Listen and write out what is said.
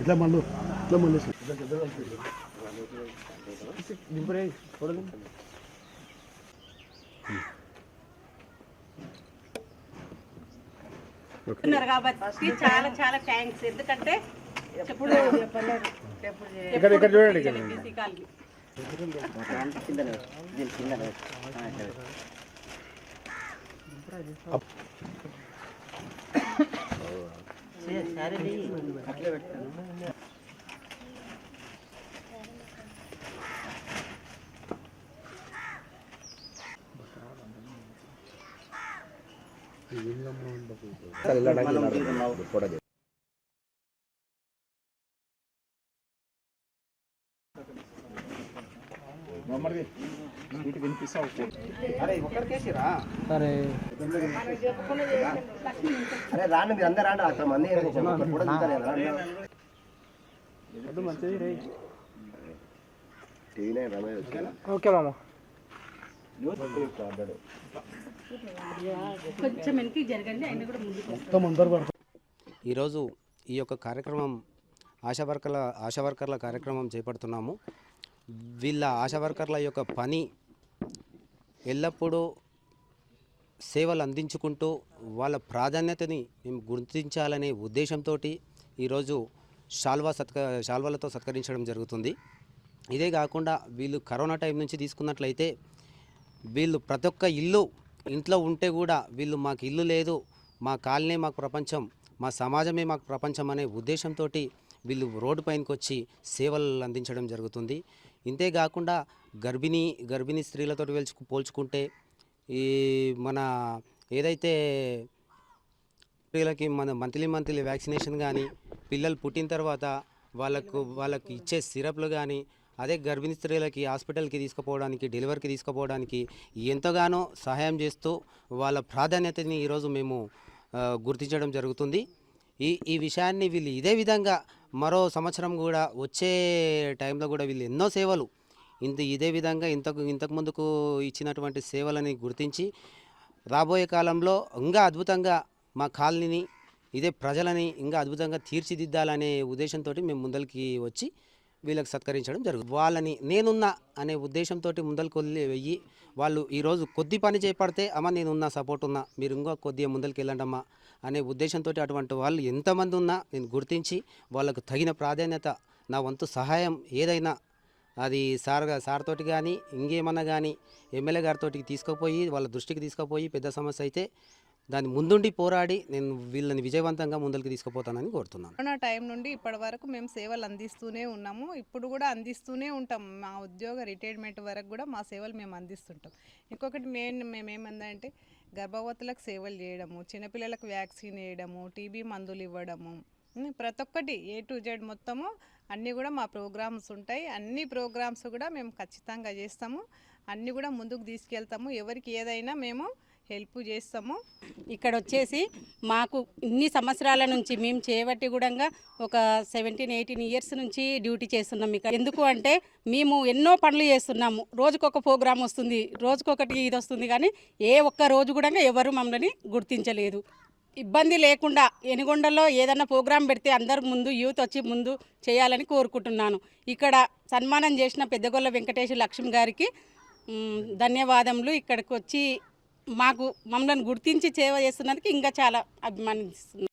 ఇట్లా మళ్ళీ ఇట్లా మళ్ళీ ఉన్నారు కాబట్టి చాలా చాలా థ్యాంక్స్ ఎందుకంటే ఇక్కడ చూడండి ఇక్కడ బీసీ కాలనీ అరే రాండి మీరు అందరు రాండి అక్కడ మంది అందరు పడతారు ఈరోజు ఈ యొక్క కార్యక్రమం ఆశా వర్కర్ల ఆశా వర్కర్ల కార్యక్రమం చేపడుతున్నాము. వీళ్ళ ఆశా వర్కర్ల యొక్క పని ఎల్లప్పుడూ సేవలు అందించుకుంటూ వాళ్ళ ప్రాధాన్యతని మేము గుర్తించాలనే ఉద్దేశంతో ఈరోజు షాల్వా సత్క శాల్వాలతో సత్కరించడం జరుగుతుంది. ఇదే కాకుండా వీళ్ళు కరోనా టైం నుంచి తీసుకున్నట్లయితే వీళ్ళు ప్రతి ఒక్క ఇల్లు ఇంట్లో ఉంటే కూడా వీళ్ళు మాకు ఇల్లు లేదు మా కాలనీ మాకు ప్రపంచం మా సమాజమే మాకు ప్రపంచం అనే ఉద్దేశంతో వీళ్ళు రోడ్డు పైనకి వచ్చి సేవలు అందించడం జరుగుతుంది. ఇంతే కాకుండా గర్భిణీ గర్భిణీ స్త్రీలతో వెల్చు పోల్చుకుంటే ఈ మన ఏదైతే స్త్రీలకి మన మంత్లీ మంత్లీ వ్యాక్సినేషన్ కానీ పిల్లలు పుట్టిన తర్వాత వాళ్ళకు వాళ్ళకి ఇచ్చే సిరప్లు కానీ అదే గర్భిణీ స్త్రీలకి హాస్పిటల్కి తీసుకుపోవడానికి డెలివరీకి తీసుకుపోవడానికి ఎంతగానో సహాయం చేస్తూ వాళ్ళ ప్రాధాన్యతని ఈరోజు మేము గుర్తించడం జరుగుతుంది. ఈ ఈ విషయాన్ని వీళ్ళు ఇదే విధంగా మరో సంవత్సరం కూడా వచ్చే టైంలో కూడా వీళ్ళు ఎన్నో సేవలు ఇంత ఇదే విధంగా ఇంతకు ఇంతకు ముందుకు ఇచ్చినటువంటి సేవలని గుర్తించి రాబోయే కాలంలో ఇంకా అద్భుతంగా మా కాలనీని ఇదే ప్రజలని ఇంకా అద్భుతంగా తీర్చిదిద్దాలనే ఉద్దేశంతో మేము ముందరికి వచ్చి వీళ్ళకి సత్కరించడం జరుగుతుంది. వాళ్ళని నేనున్నా అనే ఉద్దేశంతో ముందలకు వెయ్యి. వాళ్ళు ఈరోజు కొద్ది పని చేపడితే అమ్మ నేనున్నా సపోర్ట్ ఉన్నా మీరు ఇంకా కొద్దిగా ముందరికి వెళ్ళండమ్మా అనే ఉద్దేశంతో అటువంటి వాళ్ళు ఎంతమంది ఉన్నా నేను గుర్తించి వాళ్ళకు తగిన ప్రాధాన్యత నా వంతు సహాయం ఏదైనా అది సార్ సార్ తోటి కానీ ఇంకేమన్నా కానీ ఎమ్మెల్యే గారితో తీసుకుపోయి వాళ్ళ దృష్టికి తీసుకుపోయి పెద్ద సమస్య అయితే దాన్ని ముందుండి పోరాడి నేను వీళ్ళని విజయవంతంగా ముందరికి తీసుకుపోతానని కోరుతున్నాను. కరోనా టైం నుండి ఇప్పటి వరకు మేము సేవలు అందిస్తూనే ఉన్నాము. ఇప్పుడు కూడా అందిస్తూనే ఉంటాం. మా ఉద్యోగ రిటైర్మెంట్ వరకు కూడా మా సేవలు మేము అందిస్తుంటాం. ఇంకొకటి మెయిన్ మేమేమందంటే గర్భవతులకు సేవలు చేయడము చిన్నపిల్లలకు వ్యాక్సిన్ వేయడము టీబీ మందులు ఇవ్వడము ప్రతి ఒక్కటి ఏ టు జెడ్ మొత్తము అన్నీ కూడా మా ప్రోగ్రామ్స్ ఉంటాయి. అన్ని ప్రోగ్రామ్స్ కూడా మేము ఖచ్చితంగా చేస్తాము. అన్నీ కూడా ముందుకు తీసుకెళ్తాము. ఎవరికి ఏదైనా మేము హెల్ప్ చేస్తాము. ఇక్కడ వచ్చేసి మాకు ఇన్ని సంవత్సరాల నుంచి మేము చేయబట్టి కూడా ఒక సెవెంటీన్ ఎయిటీన్ ఇయర్స్ నుంచి డ్యూటీ చేస్తున్నాం ఇక్కడ ఎందుకు అంటే మేము ఎన్నో పనులు చేస్తున్నాము. రోజుకొక ప్రోగ్రామ్ వస్తుంది రోజుకొకటి ఇది వస్తుంది కానీ ఏ ఒక్క రోజు కూడా ఎవరు మమ్మల్ని గుర్తించలేదు. ఇబ్బంది లేకుండా ఎనుగొండలో ఏదైనా ప్రోగ్రాం పెడితే అందరు ముందు యూత్ వచ్చి ముందు చేయాలని కోరుకుంటున్నాను. ఇక్కడ సన్మానం చేసిన పెద్దగొల్ల వెంకటేశ్వర లక్ష్మి గారికి ధన్యవాదములు. ఇక్కడికి వచ్చి మాకు మమ్మల్ని గుర్తించి సేవ చేస్తున్నందుకు ఇంకా చాలా అభిమానిస్తున్నాను